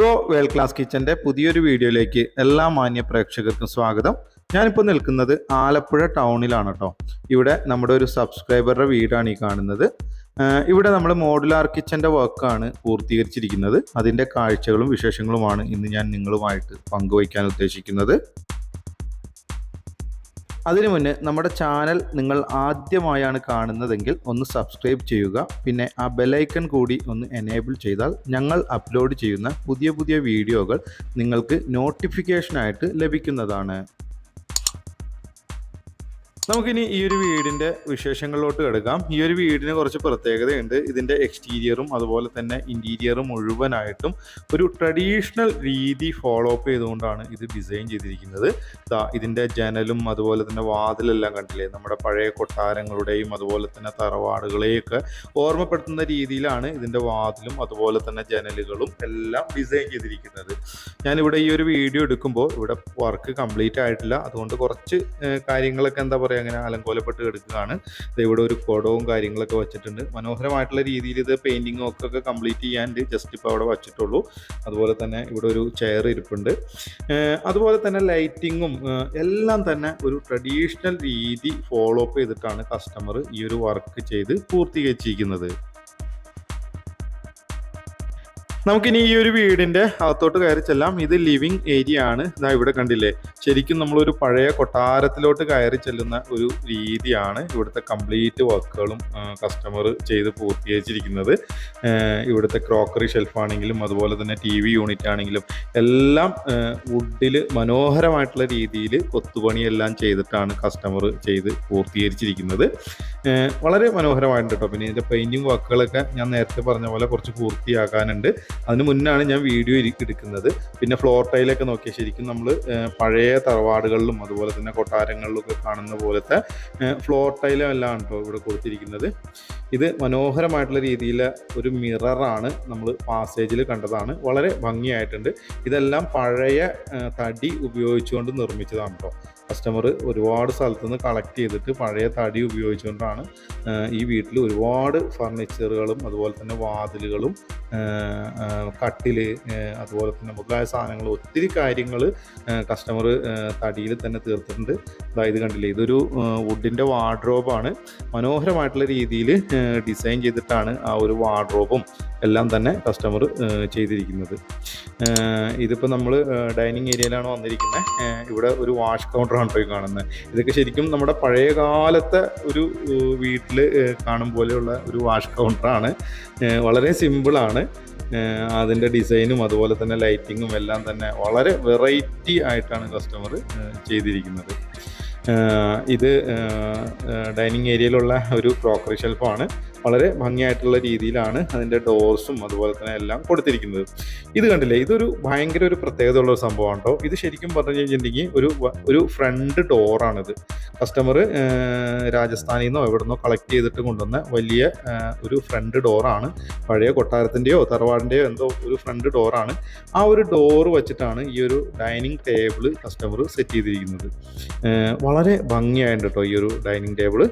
Neuro world class കിച്ചന്റെ പുതിയൊരു വീഡിയോയിലേക്ക് എല്ലാ മാന്യ പ്രേക്ഷകർക്കും സ്വാഗതം. ഞാനിപ്പോൾ നിൽക്കുന്നത് ആലപ്പുഴ ടൗണിലാണ് കേട്ടോ ഇവിടെ നമ്മുടെ ഒരു സബ്സ്ക്രൈബറുടെ വീടാണ് ഈ കാണുന്നത്. ഇവിടെ നമ്മൾ മോഡുലാർ കിച്ചന്റെ വർക്കാണ് പൂർത്തീകരിച്ചിരിക്കുന്നത്. അതിന്റെ കാഴ്ചകളും വിശേഷങ്ങളുമാണ് ഇന്ന് ഞാൻ നിങ്ങളുമായിട്ട് പങ്കുവയ്ക്കാൻ ഉദ്ദേശിക്കുന്നത്. അതിനു മുന്നേ നമ്മുടെ ചാനൽ നിങ്ങൾ ആദ്യമായാണ് കാണുന്നതെങ്കിൽ ഒന്ന് സബ്സ്ക്രൈബ് ചെയ്യുക. പിന്നെ ആ ബെലൈക്കൺ കൂടി ഒന്ന് എനേബിൾ ചെയ്താൽ ഞങ്ങൾ അപ്ലോഡ് ചെയ്യുന്ന പുതിയ പുതിയ വീഡിയോകൾ നിങ്ങൾക്ക് നോട്ടിഫിക്കേഷനായിട്ട് ലഭിക്കുന്നതാണ്. നമുക്കിനി ഈ ഒരു വീടിന്റെ വിശേഷങ്ങളിലോട്ട് കിടക്കാം. ഈ ഒരു വീടിന് കുറച്ച് പ്രത്യേകതയുണ്ട്. ഇതിന്റെ എക്സ്റ്റീരിയറും അതുപോലെ തന്നെ ഇന്റീരിയറും മുഴുവനായിട്ടും ഒരു ട്രഡീഷണൽ രീതി ഫോളോ അപ്പ് ചെയ്തുകൊണ്ടാണ് ഇത് ഡിസൈൻ ചെയ്തിരിക്കുന്നത്. ഇതിന്റെ ജനലും അതുപോലെ തന്നെ വാതിലെല്ലാം കണ്ടില്ലേ? നമ്മുടെ പഴയ കൊട്ടാരങ്ങളുടെയും അതുപോലെ തന്നെ തറവാടുകളെയൊക്കെ ഓർമ്മപ്പെടുത്തുന്ന രീതിയിലാണ് ഇതിന്റെ വാതിലും അതുപോലെ തന്നെ ജനലുകളും എല്ലാം ഡിസൈൻ ചെയ്തിരിക്കുന്നത്. ഞാനിവിടെ ഈ ഒരു വീഡിയോ എടുക്കുമ്പോൾ ഇവിടെ വർക്ക് കംപ്ലീറ്റ് ആയിട്ടില്ല. അതുകൊണ്ട് കുറച്ച് കാര്യങ്ങളൊക്കെ എന്താ പറയുക അങ്ങനെ അലങ്കോലപ്പെട്ട് കിടക്കുകയാണ്. ഇവിടെ ഒരു കുടവും കാര്യങ്ങളൊക്കെ വെച്ചിട്ടുണ്ട്. മനോഹരമായിട്ടുള്ള രീതിയിൽ ഇത് പെയിന്റിങ്ങും ഒക്കെ കംപ്ലീറ്റ് ചെയ്യാൻ ജസ്റ്റ് ഇപ്പോൾ അവിടെ വച്ചിട്ടുള്ളൂ. അതുപോലെ തന്നെ ഇവിടെ ഒരു ചെയർ ഇരിപ്പുണ്ട്. അതുപോലെ തന്നെ ലൈറ്റിങ്ങും എല്ലാം തന്നെ ഒരു ട്രഡീഷണൽ രീതി ഫോളോ അപ്പ് ചെയ്തിട്ടാണ് കസ്റ്റമർ ഈ ഒരു വർക്ക് ചെയ്ത് പൂർത്തീകരിച്ചിരിക്കുന്നത്. നമുക്കിനി ഈ ഒരു വീടിന്റെ അകത്തോട്ട് കയറി ചെല്ലാം. ഇത് ലിവിങ് ഏരിയ ആണ്. ഇതാ ഇവിടെ കണ്ടില്ലേ? ശരിക്കും നമ്മളൊരു പഴയ കൊട്ടാരത്തിലോട്ട് കയറി ചെല്ലുന്ന ഒരു രീതിയാണ് ഇവിടുത്തെ കംപ്ലീറ്റ് വർക്കുകളും കസ്റ്റമർ ചെയ്ത് പൂർത്തീകരിച്ചിരിക്കുന്നത്. ഇവിടുത്തെ ക്രോക്കറി ഷെൽഫാണെങ്കിലും അതുപോലെ തന്നെ ടി വി യൂണിറ്റ് ആണെങ്കിലും എല്ലാം വുഡിൽ മനോഹരമായിട്ടുള്ള രീതിയിൽ കൊത്തുപണിയെല്ലാം ചെയ്തിട്ടാണ് കസ്റ്റമർ ചെയ്ത് പൂർത്തീകരിച്ചിരിക്കുന്നത്. വളരെ മനോഹരമായിട്ടുണ്ട് കേട്ടോ. പിന്നെ ഇതിന്റെ പെയിന്റിങ് വർക്കുകളൊക്കെ ഞാൻ നേരത്തെ പറഞ്ഞ പോലെ കുറച്ച് പൂർത്തിയാക്കാനുണ്ട്. അതിന് മുന്നാണ് ഞാൻ വീഡിയോ എടുക്കുന്നത്. പിന്നെ ഫ്ലോർ ടൈലൊക്കെ നോക്കിയാൽ ശരിക്കും നമ്മൾ പഴയ തറവാടുകളിലും അതുപോലെ തന്നെ കൊട്ടാരങ്ങളിലും ഒക്കെ കാണുന്ന പോലത്തെ ഫ്ലോർ ടൈലും എല്ലാം കേട്ടോ ഇവിടെ കൊടുത്തിരിക്കുന്നത്. ഇത് മനോഹരമായിട്ടുള്ള രീതിയിൽ ഒരു മിററാണ് നമ്മൾ പാസേജിൽ കണ്ടതാണ്. വളരെ ഭംഗിയായിട്ടുണ്ട്. ഇതെല്ലാം പഴയ തടി ഉപയോഗിച്ചുകൊണ്ട് നിർമ്മിച്ചതാണ് കേട്ടോ കസ്റ്റമർ ഒരുപാട് സ്ഥലത്തു നിന്ന് കളക്ട് ചെയ്തിട്ട് പഴയ തടി ഉപയോഗിച്ചുകൊണ്ടാണ് ഈ വീട്ടിൽ ഒരുപാട് ഫർണിച്ചറുകളും അതുപോലെ തന്നെ വാതിലുകളും കട്ടിൽ അതുപോലെ തന്നെ മുതലായ സാധനങ്ങൾ ഒത്തിരി കാര്യങ്ങൾ കസ്റ്റമർ തടിയിൽ തന്നെ തീർത്തിട്ടുണ്ട്. അതായത് കണ്ടില്ലേ ഇതൊരു വുഡിന്റെ വാർഡ്രോബാണ് മനോഹരമായിട്ടുള്ള രീതിയിൽ ഡിസൈൻ ചെയ്തിട്ടാണ് ആ ഒരു വാർഡ്രോബും എല്ലാം തന്നെ കസ്റ്റമർ ചെയ്തിരിക്കുന്നത്. ഇതിപ്പോൾ നമ്മൾ ഡൈനിങ് ഏരിയയിലാണ് വന്നിരിക്കുന്നത് ഇവിടെ ഒരു വാഷ് കൗണ്ടറാണ് പോയി കാണുന്നത് ഇതൊക്കെ ശരിക്കും നമ്മുടെ പഴയ കാലത്തെ ഒരു വീട്ടിൽ കാണും പോലെയുള്ള ഒരു വാഷ് കൗണ്ടറാണ് വളരെ സിമ്പിളാണ് അതിന്റെ ഡിസൈനും അതുപോലെ തന്നെ ലൈറ്റിങ്ങും എല്ലാം തന്നെ വളരെ വെറൈറ്റി ആയിട്ടാണ് കസ്റ്റമർ ചെയ്തിരിക്കുന്നത്. ഇത് ഡൈനിങ് ഏരിയയിലുള്ള ഒരു ക്രോക്കറി ഷെൽഫാണ് വളരെ ഭംഗിയായിട്ടുള്ള രീതിയിലാണ് അതിന്റെ ഡോർസും അതുപോലെ തന്നെ എല്ലാം കൊടുത്തിരിക്കുന്നത്. ഇത് കണ്ടില്ലേ? ഇതൊരു ഭയങ്കര ഒരു പ്രത്യേകത ഉള്ള ഒരു സംഭവമാണ് കേട്ടോ. ഇത് ശരിക്കും പറഞ്ഞു കഴിഞ്ഞിട്ടുണ്ടെങ്കിൽ ഒരു ഒരു ഫ്രണ്ട് ഡോറാണിത്. കസ്റ്റമർ രാജസ്ഥാനിൽ നിന്നോ എവിടെ നിന്നോ കളക്ട് ചെയ്തിട്ട് കൊണ്ടുവന്ന വലിയ ഒരു ഫ്രണ്ട് ഡോറാണ്. പഴയ കൊട്ടാരത്തിന്റെയോ തറവാടിന്റെയോ എന്തോ ഒരു ഫ്രണ്ട് ഡോറാണ്. ആ ഒരു ഡോർ വെച്ചിട്ടാണ് ഈ ഒരു ഡൈനിങ് ടേബിൾ കസ്റ്റമർ സെറ്റ് ചെയ്തിരിക്കുന്നത്. വളരെ ഭംഗിയായിട്ടുണ്ട് കേട്ടോ ഈ ഒരു ഡൈനിങ് ടേബിൾ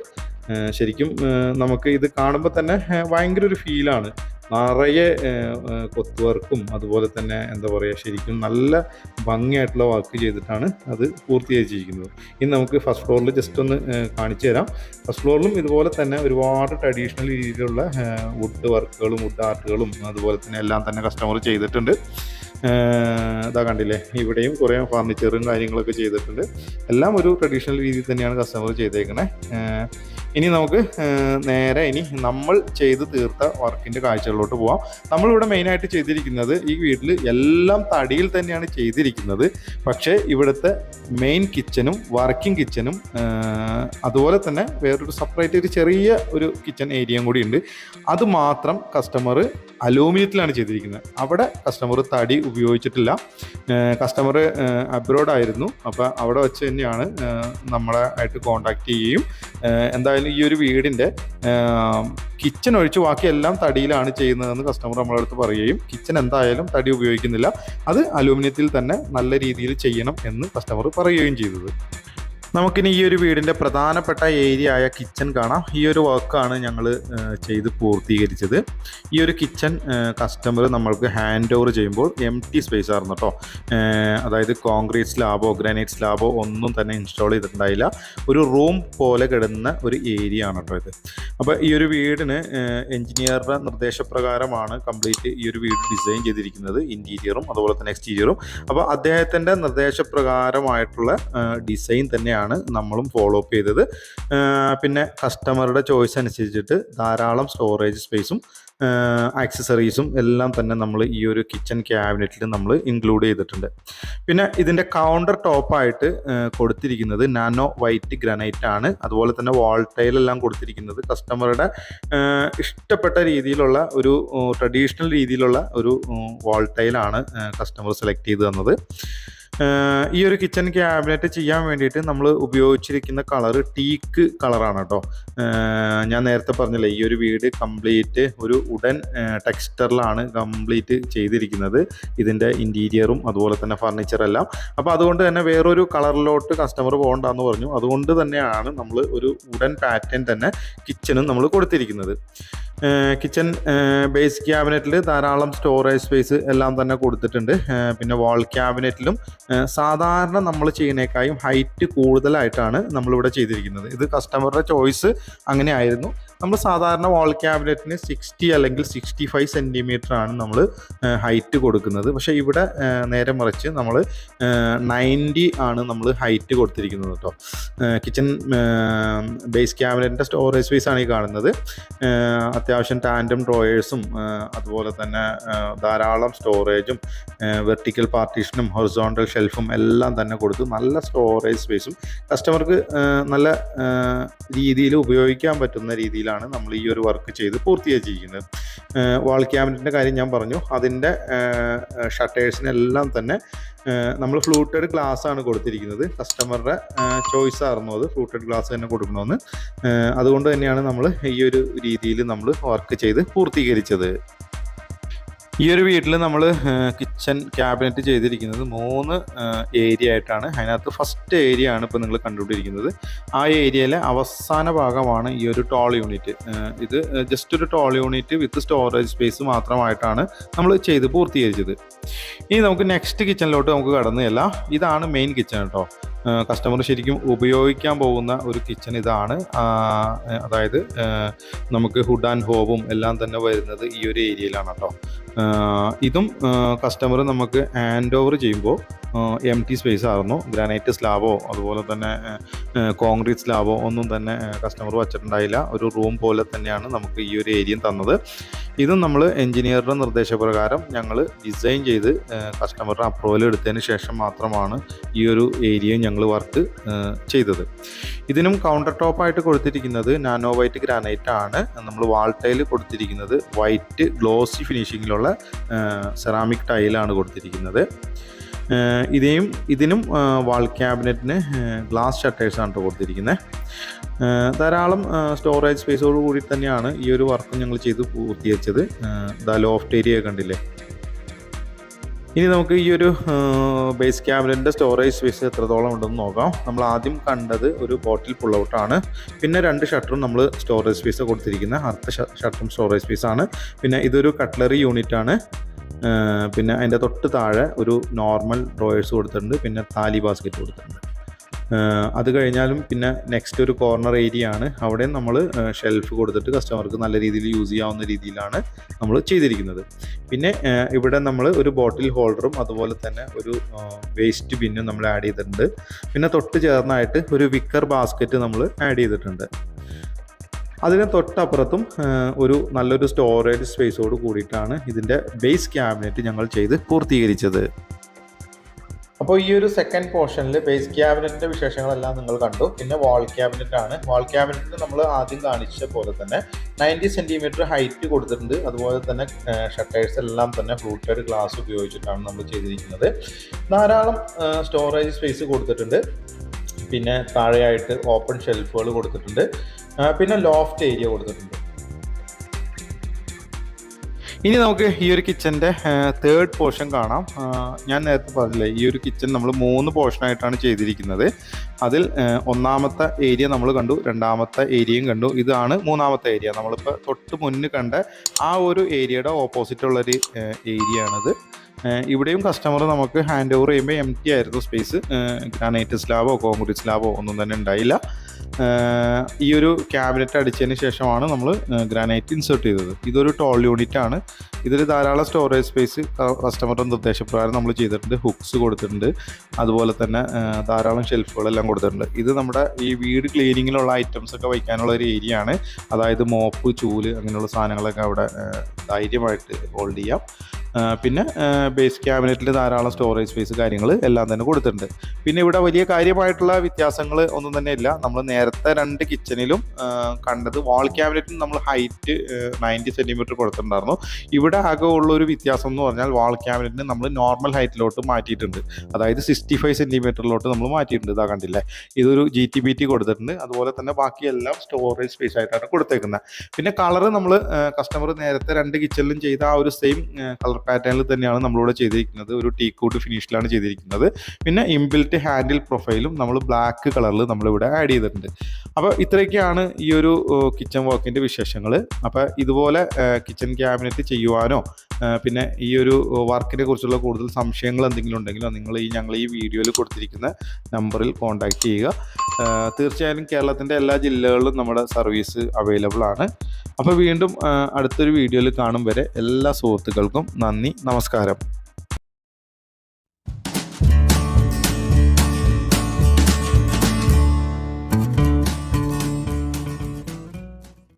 ശരിക്കും നമുക്ക് ഇത് കാണുമ്പോൾ തന്നെ ഭയങ്കര ഒരു ഫീലാണ്. നിറയെ കൊത്ത് വർക്കും അതുപോലെ തന്നെ എന്താ പറയുക ശരിക്കും നല്ല ഭംഗിയായിട്ടുള്ള വർക്ക് ചെയ്തിട്ടാണ് അത് പൂർത്തീകരിച്ചിരിക്കുന്നത്. ഇനി നമുക്ക് ഫസ്റ്റ് ഫ്ലോറിൽ ജസ്റ്റ് ഒന്ന് കാണിച്ചു തരാം. ഫസ്റ്റ് ഫ്ലോറിലും ഇതുപോലെ തന്നെ ഒരുപാട് ട്രഡീഷണൽ രീതിയിലുള്ള വുഡ് വർക്കുകളും വുഡ് ആർട്ടുകളും അതുപോലെ തന്നെ എല്ലാം തന്നെ കസ്റ്റമർ ചെയ്തിട്ടുണ്ട്. ഇതാ കണ്ടില്ലേ ഇവിടെയും കുറേ ഫർണിച്ചറും കാര്യങ്ങളൊക്കെ ചെയ്തിട്ടുണ്ട്. എല്ലാം ഒരു ട്രഡീഷണൽ രീതിയിൽ തന്നെയാണ് കസ്റ്റമർ ചെയ്തേക്കണേ. ഏഹ് ഇനി നമുക്ക് നേരെ ഇനി നമ്മൾ ചെയ്ത് തീർത്ത വർക്കിന്റെ കാഴ്ചകളിലോട്ട് പോവാം. നമ്മളിവിടെ മെയിനായിട്ട് ചെയ്തിരിക്കുന്നത് ഈ വീട്ടിൽ എല്ലാം തടിയിൽ തന്നെയാണ് ചെയ്തിരിക്കുന്നത്. പക്ഷേ ഇവിടുത്തെ മെയിൻ കിച്ചനും വർക്കിംഗ് കിച്ചനും അതുപോലെ തന്നെ വേറൊരു സെപ്പറേറ്റ് ഒരു ചെറിയ ഒരു കിച്ചൺ ഏരിയയും കൂടി ഉണ്ട്. അത് മാത്രം കസ്റ്റമർ അലൂമിനിയത്തിലാണ് ചെയ്തിരിക്കുന്നത്. അവിടെ കസ്റ്റമർ തടി ഉപയോഗിച്ചിട്ടില്ല. കസ്റ്റമർ അബ്രോഡ് ആയിരുന്നു. അപ്പോൾ അവിടെ വെച്ച് തന്നെയാണ് നമ്മളെ ആയിട്ട് കോണ്ടാക്ട് ചെയ്യുകയും എന്തായാലും ഈ ഒരു വീടിന്റെ കിച്ചൺ ഒഴിച്ച് ബാക്കി എല്ലാം തടിയിലാണ് ചെയ്യുന്നതെന്ന് കസ്റ്റമർ നമ്മളെ അടുത്ത് പറയുകയും കിച്ചൺ എന്തായാലും തടി ഉപയോഗിക്കുന്നില്ല. അത് അലൂമിനിയത്തിൽ തന്നെ നല്ല രീതിയിൽ ചെയ്യണം എന്ന് കസ്റ്റമർ പറയുകയും ചെയ്തത്. നമുക്കിനി ഈ ഒരു വീടിന്റെ പ്രധാനപ്പെട്ട ഏരിയ ആയ കിച്ചൺ കാണാം. ഈ ഒരു വർക്കാണ് ഞങ്ങൾ ചെയ്ത് പൂർത്തീകരിച്ചത്. ഈ ഒരു കിച്ചൺ കസ്റ്റമർ നമ്മൾക്ക് ഹാൻഡ് ഓവർ ചെയ്യുമ്പോൾ എം ടി സ്പേസ് ആയിരുന്നു കേട്ടോ അതായത് കോൺക്രീറ്റ് സ്ലാബോ ഗ്രാനൈറ്റ് സ്ലാബോ ഒന്നും തന്നെ ഇൻസ്റ്റാൾ ചെയ്തിട്ടുണ്ടായില്ല. ഒരു റൂം പോലെ കിടന്ന ഒരു ഏരിയ ആണ് കേട്ടോ ഇത്. അപ്പോൾ ഈ ഒരു വീടിന് എഞ്ചിനീയറുടെ നിർദ്ദേശപ്രകാരമാണ് കംപ്ലീറ്റ് ഈ ഒരു വീട് ഡിസൈൻ ചെയ്തിരിക്കുന്നത്. ഇന്റീരിയറും അതുപോലെ തന്നെ എക്സ്റ്റീരിയറും അപ്പോൾ അദ്ദേഹത്തിന്റെ നിർദ്ദേശപ്രകാരമായിട്ടുള്ള ഡിസൈൻ തന്നെയാണ് നമ്മളും ഫോളോ അപ്പ് ചെയ്തത്. പിന്നെ കസ്റ്റമറുടെ ചോയ്സ് അനുസരിച്ചിട്ട് ധാരാളം സ്റ്റോറേജ് സ്പേസും ആക്സസറീസും എല്ലാം തന്നെ നമ്മൾ ഈ ഒരു കിച്ചൺ ക്യാബിനറ്റിൽ നമ്മൾ ഇൻക്ലൂഡ് ചെയ്തിട്ടുണ്ട്. പിന്നെ ഇതിന്റെ കൗണ്ടർ ടോപ്പായിട്ട് കൊടുത്തിരിക്കുന്നത് നാനോ വൈറ്റ് ഗ്രനൈറ്റ് ആണ്. അതുപോലെ തന്നെ വാൾ ടൈലെല്ലാം കൊടുത്തിരിക്കുന്നത് കസ്റ്റമറുടെ ഇഷ്ടപ്പെട്ട രീതിയിലുള്ള ഒരു ട്രഡീഷണൽ രീതിയിലുള്ള ഒരു വാൾ ടൈലാണ് കസ്റ്റമർ സെലക്ട് ചെയ്ത് തന്നത്. ഈ ഒരു കിച്ചൺ ക്യാബിനറ്റ് ചെയ്യാൻ വേണ്ടിയിട്ട് നമ്മൾ ഉപയോഗിച്ചിരിക്കുന്ന കളർ ടീക്ക് കളറാണ് കേട്ടോ ഞാൻ നേരത്തെ പറഞ്ഞില്ലേ ഈ ഒരു വീട് കംപ്ലീറ്റ് ഒരു ഉടൻ ടെക്സ്റ്ററിലാണ് കംപ്ലീറ്റ് ചെയ്തിരിക്കുന്നത്. ഇതിന്റെ ഇന്റീരിയറും അതുപോലെ തന്നെ ഫർണിച്ചറെല്ലാം അപ്പോൾ അതുകൊണ്ട് തന്നെ വേറൊരു കളറിലോട്ട് കസ്റ്റമർ പോകണ്ടെന്ന് പറഞ്ഞു. അതുകൊണ്ട് തന്നെയാണ് നമ്മൾ ഒരു ഉടൻ പാറ്റേൺ തന്നെ കിച്ചണും നമ്മൾ കൊടുത്തിരിക്കുന്നത്. കിച്ചൺ ബേസ് ക്യാബിനറ്റിൽ ധാരാളം സ്റ്റോറേജ് സ്പേസ് എല്ലാം തന്നെ കൊടുത്തിട്ടുണ്ട്. പിന്നെ വാൾ ക്യാബിനറ്റിലും സാധാരണ നമ്മൾ ചെയ്യുന്നേക്കായും ഹൈറ്റ് കൂടുതലായിട്ടാണ് നമ്മളിവിടെ ചെയ്തിരിക്കുന്നത്. ഇത് കസ്റ്റമറുടെ ചോയ്സ് അങ്ങനെ ആയിരുന്നു നമ്മൾ സാധാരണ വാൾ ക്യാബിനറ്റിന് സിക്സ്റ്റി അല്ലെങ്കിൽ സിക്സ്റ്റി ഫൈവ് സെന്റിമീറ്റർ ആണ് നമ്മൾ ഹൈറ്റ് കൊടുക്കുന്നത്. പക്ഷേ ഇവിടെ നേരെ മറിച്ച് നമ്മൾ നയന്റി ആണ് നമ്മൾ ഹൈറ്റ് കൊടുത്തിരിക്കുന്നത് കേട്ടോ കിച്ചൺ ബേസ് ക്യാബിനറ്റിന്റെ സ്റ്റോറേജ് സ്പേസ് ആണ് ഈ കാണുന്നത്. അത്യാവശ്യം ടാൻഡം ഡ്രോയേഴ്സും അതുപോലെ തന്നെ ധാരാളം സ്റ്റോറേജും വെർട്ടിക്കൽ പാർട്ടീഷനും ഹൊറിസോണ്ടൽ ഷെൽഫും എല്ലാം തന്നെ കൊടുത്ത് നല്ല സ്റ്റോറേജ് സ്പേസും കസ്റ്റമർക്ക് നല്ല രീതിയിൽ ഉപയോഗിക്കാൻ പറ്റുന്ന രീതിയിലാണ് നമ്മൾ ഈ ഒരു വർക്ക് ചെയ്ത് പൂർത്തീകരിച്ചിരിക്കുന്നത് വാൾ ക്യാബിനറ്റിന്റെ കാര്യം ഞാൻ പറഞ്ഞു. അതിന്റെ ഷട്ടേഴ്സിനെല്ലാം തന്നെ നമ്മൾ ഫ്ലൂട്ടഡ് ഗ്ലാസ് ആണ് കൊടുത്തിരിക്കുന്നത്. കസ്റ്റമറുടെ ചോയ്സ് ആയിരുന്നു അത്. ഫ്ലൂട്ടഡ് ഗ്ലാസ് തന്നെ കൊടുക്കണമെന്ന്. അതുകൊണ്ട് തന്നെയാണ് നമ്മൾ ഈ ഒരു രീതിയിൽ നമ്മൾ വർക്ക് ചെയ്ത് പൂർത്തീകരിച്ചത്. ഈ ഒരു വീട്ടിൽ നമ്മൾ കിച്ചൺ ക്യാബിനറ്റ് ചെയ്തിരിക്കുന്നത് മൂന്ന് ഏരിയ ആയിട്ടാണ്. അതിനകത്ത് ഫസ്റ്റ് ഏരിയ ആണ് ഇപ്പോൾ നിങ്ങൾ കണ്ടുകൊണ്ടിരിക്കുന്നത്. ആ ഏരിയയിലെ അവസാന ഭാഗമാണ് ഈ ഒരു ടോൾ യൂണിറ്റ് ഇത് ജസ്റ്റ് ഒരു tall unit with storage space മാത്രമായിട്ടാണ് നമ്മൾ ചെയ്ത് പൂർത്തീകരിച്ചത്. ഇനി നമുക്ക് നെക്സ്റ്റ് കിച്ചണിലോട്ട് നമുക്ക് കടന്നു ചെല്ലാം. ഇതാണ് മെയിൻ കിച്ചൺ കേട്ടോ കസ്റ്റമർ ശരിക്കും ഉപയോഗിക്കാൻ പോകുന്ന ഒരു കിച്ചൺ ഇതാണ്. അതായത് നമുക്ക് ഹുഡ് ആൻഡ് ഹോബും എല്ലാം തന്നെ വരുന്നത് ഈ ഒരു ഏരിയയിലാണ് കേട്ടോ ഇതും കസ്റ്റമർ നമുക്ക് ഹാൻഡ് ഓവർ ചെയ്യുമ്പോൾ എം ടി സ്പേസ് ആയിരുന്നു ഗ്രാനൈറ്റ് സ്ലാബോ അതുപോലെ തന്നെ കോൺക്രീറ്റ് സ്ലാബോ ഒന്നും തന്നെ കസ്റ്റമർ വച്ചിട്ടുണ്ടായില്ല. ഒരു റൂം പോലെ തന്നെയാണ് നമുക്ക് ഈ ഒരു ഏരിയ തന്നത്. ഇതും നമ്മൾ എഞ്ചിനീയറുടെ നിർദ്ദേശപ്രകാരം ഞങ്ങൾ ഡിസൈൻ ചെയ്ത് കസ്റ്റമറുടെ അപ്രൂവൽ എടുത്തതിന് ശേഷം മാത്രമാണ് ഈ ഒരു ഏരിയ ഞങ്ങൾ വർക്ക് ചെയ്തത്. ഇതിനും കൗണ്ടർ ടോപ്പായിട്ട് കൊടുത്തിരിക്കുന്നത് നാനോ വൈറ്റ് ഗ്രാനൈറ്റ് ആണ്. നമ്മൾ വാൾ ടൈൽ കൊടുത്തിരിക്കുന്നത് വൈറ്റ് ഗ്ലോസി ഫിനിഷിങ്ങിലുള്ള സെറാമിക് ടൈലാണ് കൊടുത്തിരിക്കുന്നത്. ഇതേയും ഇതിനും വാൾ ക്യാബിനറ്റിന് ഗ്ലാസ് ഷട്ടേഴ്സാണ് കേട്ടോ കൊടുത്തിരിക്കുന്നത് ധാരാളം സ്റ്റോറേജ് സ്പേസോട് കൂടി തന്നെയാണ് ഈ ഒരു വർക്ക് ഞങ്ങൾ ചെയ്ത് പൂർത്തീകരിച്ചത്. ദാ ലോഫ്റ്റ് ഏരിയ കണ്ടില്ലേ? ഇനി നമുക്ക് ഈ ഒരു ബേസ് ക്യാബിനറ്റിന്റെ സ്റ്റോറേജ് സ്പേസ് എത്രത്തോളം ഉണ്ടെന്ന് നോക്കാം. നമ്മൾ ആദ്യം കണ്ടത് ഒരു ബോട്ടിൽ പുൾ ഔട്ടാണ് പിന്നെ രണ്ട് ഷട്ടറും നമ്മൾ സ്റ്റോറേജ് സ്പേസ് കൊടുത്തിരിക്കുന്ന. അടുത്ത ഷട്ടറും സ്റ്റോറേജ് സ്പേസ് ആണ് പിന്നെ ഇതൊരു കട്ട്ലറി യൂണിറ്റ് ആണ് പിന്നെ അതിന്റെ തൊട്ട് താഴെ ഒരു നോർമൽ ഡ്രോയേഴ്സ് കൊടുത്തിട്ടുണ്ട് പിന്നെ താലി ബാസ്ക്കറ്റ് കൊടുത്തിട്ടുണ്ട്. അത് കഴിഞ്ഞാലും പിന്നെ നെക്സ്റ്റ് ഒരു കോർണർ ഏരിയ ആണ്. അവിടെയും നമ്മൾ ഷെൽഫ് കൊടുത്തിട്ട് കസ്റ്റമർക്ക് നല്ല രീതിയിൽ യൂസ് ചെയ്യാവുന്ന രീതിയിലാണ് നമ്മൾ ചെയ്തിരിക്കുന്നത്. പിന്നെ ഇവിടെ നമ്മൾ ഒരു ബോട്ടിൽ ഹോൾഡറും അതുപോലെ തന്നെ ഒരു വേസ്റ്റ് ബിന്നും നമ്മൾ ആഡ് ചെയ്തിട്ടുണ്ട്. പിന്നെ തൊട്ട് ചേർന്നായിട്ട് ഒരു വിക്കർ ബാസ്ക്കറ്റ് നമ്മൾ ആഡ് ചെയ്തിട്ടുണ്ട്. അതിന് തൊട്ടപ്പുറത്തും ഒരു നല്ലൊരു സ്റ്റോറേജ് സ്പേസോട് കൂടിയിട്ടാണ് ഇതിന്റെ ബേസ് ക്യാബിനറ്റ് ഞങ്ങൾ ചെയ്ത് പൂർത്തീകരിച്ചത്. അപ്പോൾ ഈ ഒരു സെക്കൻഡ് പോർഷനിൽ ബേസ് ക്യാബിനറ്റിന്റെ വിശേഷങ്ങളെല്ലാം നിങ്ങൾ കണ്ടു. പിന്നെ വാൾ ക്യാബിനറ്റ് ആണ്. വാൾ ക്യാബിനറ്റ് നമ്മൾ ആദ്യം കാണിച്ച പോലെ തന്നെ നയന്റി സെന്റിമീറ്റർ ഹൈറ്റ് കൊടുത്തിട്ടുണ്ട്. അതുപോലെ തന്നെ ഷട്ടേഴ്സ് എല്ലാം തന്നെ ഫ്ലൂട്ടഡ് ഗ്ലാസ് ഉപയോഗിച്ചിട്ടാണ് നമ്മൾ ചെയ്തിരിക്കുന്നത്. ധാരാളം സ്റ്റോറേജ് സ്പേസ് കൊടുത്തിട്ടുണ്ട്. പിന്നെ താഴെയായിട്ട് ഓപ്പൺ ഷെൽഫുകൾ കൊടുത്തിട്ടുണ്ട്. പിന്നെ ലോഫ്റ്റ് ഏരിയ കൊടുത്തിട്ടുണ്ട്. ഇനി നമുക്ക് ഈ ഒരു കിച്ചന്റെ തേർഡ് പോർഷൻ കാണാം. ഞാൻ നേരത്തെ പറഞ്ഞില്ലേ ഈ ഒരു കിച്ചൺ നമ്മൾ മൂന്ന് പോർഷനായിട്ടാണ് ചെയ്തിരിക്കുന്നത്. അതിൽ ഒന്നാമത്തെ ഏരിയ നമ്മൾ കണ്ടു രണ്ടാമത്തെ ഏരിയയും കണ്ടു. ഇതാണ് മൂന്നാമത്തെ ഏരിയ നമ്മളിപ്പോൾ തൊട്ട് മുന്നിൽ കണ്ട ആ ഒരു ഏരിയയുടെ ഓപ്പോസിറ്റ് ഉള്ളൊരു ഏരിയ ആണിത്. ഇവിടെയും കസ്റ്റമർ നമുക്ക് ഹാൻഡ് ഓവർ ചെയ്യുമ്പോൾ എം ടി ആയിരുന്നു സ്പേസ് ഗ്രാനൈറ്റ് സ്ലാബോ കോൺക്രീറ്റ് സ്ലാബോ ഒന്നും തന്നെ ഉണ്ടായില്ല. ഈ ഒരു ക്യാബിനറ്റ് അടിച്ചതിന് ശേഷമാണ് നമ്മൾ ഗ്രാനൈറ്റ് ഇൻസേർട്ട് ചെയ്തത്. ഇതൊരു ടോൾ യൂണിറ്റ് ആണ് ഇതിൽ ധാരാളം സ്റ്റോറേജ് സ്പേസ് കസ്റ്റമറുടെ നിർദ്ദേശപ്രകാരം നമ്മൾ ചെയ്തിട്ടുണ്ട്. ഹുക്സ് കൊടുത്തിട്ടുണ്ട്. അതുപോലെ തന്നെ ധാരാളം ഷെൽഫുകളെല്ലാം കൊടുത്തിട്ടുണ്ട്. ഇത് നമ്മുടെ ഈ വീട് ക്ലീനിങ്ങിലുള്ള ഐറ്റംസ് ഒക്കെ വയ്ക്കാനുള്ള ഒരു ഏരിയ ആണ്. അതായത് മോപ്പ് ചൂൽ അങ്ങനെയുള്ള സാധനങ്ങളൊക്കെ അവിടെ ധൈര്യമായിട്ട് ഹോൾഡ് ചെയ്യാം. പിന്നെ ബേസ് ക്യാബിനറ്റിൽ ധാരാളം സ്റ്റോറേജ് സ്പേസ് കാര്യങ്ങൾ എല്ലാം തന്നെ കൊടുത്തിട്ടുണ്ട്. പിന്നെ ഇവിടെ വലിയ കാര്യമായിട്ടുള്ള വ്യത്യാസങ്ങൾ ഒന്നും തന്നെ ഇല്ല. നമ്മൾ നേരത്തെ രണ്ട് കിച്ചണിലും കണ്ടത് വാൾ ക്യാബിനറ്റിന് നമ്മൾ ഹൈറ്റ് നയന്റി സെന്റിമീറ്റർ കൊടുത്തിട്ടുണ്ടായിരുന്നു. ഇവിടെ ആകെ ഉള്ള ഒരു വ്യത്യാസം എന്ന് പറഞ്ഞാൽ വാൾ ക്യാബിനറ്റിന് നമ്മൾ നോർമൽ ഹൈറ്റിലോട്ട് മാറ്റിയിട്ടുണ്ട്. അതായത് സിക്സ്റ്റി ഫൈവ് സെന്റിമീറ്ററിലോട്ട് നമ്മൾ മാറ്റിയിട്ടുണ്ട്. ഇതാ കണ്ടില്ലേ? ഇതൊരു ജി ടി ബി ടി കൊടുത്തിട്ടുണ്ട്. അതുപോലെ തന്നെ ബാക്കിയെല്ലാം സ്റ്റോറേജ് സ്പേസ് ആയിട്ടാണ് കൊടുത്തേക്കുന്നത് പിന്നെ കളർ നമ്മൾ കസ്റ്റമർ നേരത്തെ രണ്ട് കിച്ചണിലും ചെയ്ത ആ ഒരു സെയിം കളർ പാറ്റേണിൽ തന്നെയാണ് നമ്മളിവിടെ ചെയ്തിരിക്കുന്നത്. ഒരു ടീ കോട്ട് ഫിനിഷിലാണ് ചെയ്തിരിക്കുന്നത്. പിന്നെ ഇംബിൽറ്റ് ഹാൻഡിൽ പ്രൊഫൈലും നമ്മൾ ബ്ലാക്ക് കളറിൽ നമ്മളിവിടെ ആഡ് ചെയ്തിട്ടുണ്ട്. അപ്പോൾ ഇത്രയൊക്കെയാണ് ഈ ഒരു കിച്ചൺ വർക്കിന്റെ വിശേഷങ്ങൾ. അപ്പോൾ ഇതുപോലെ കിച്ചൺ ക്യാബിനറ്റ് ചെയ്യുവാനോ പിന്നെ ഈ ഒരു വർക്കിനെ കുറിച്ചുള്ള കൂടുതൽ സംശയങ്ങൾ എന്തെങ്കിലും ഉണ്ടെങ്കിലോ നിങ്ങൾ ഈ ഞങ്ങൾ ഈ വീഡിയോയിൽ കൊടുത്തിരിക്കുന്ന നമ്പറിൽ കോൺടാക്റ്റ് ചെയ്യുക. തീർച്ചയായും കേരളത്തിന്റെ എല്ലാ ജില്ലകളിലും നമ്മുടെ സർവീസ് അവൈലബിൾ ആണ്. അപ്പോൾ വീണ്ടും അടുത്തൊരു വീഡിയോയിൽ കാണും വരെ എല്ലാ സുഹൃത്തുക്കൾക്കും നന്ദി നമസ്കാരം.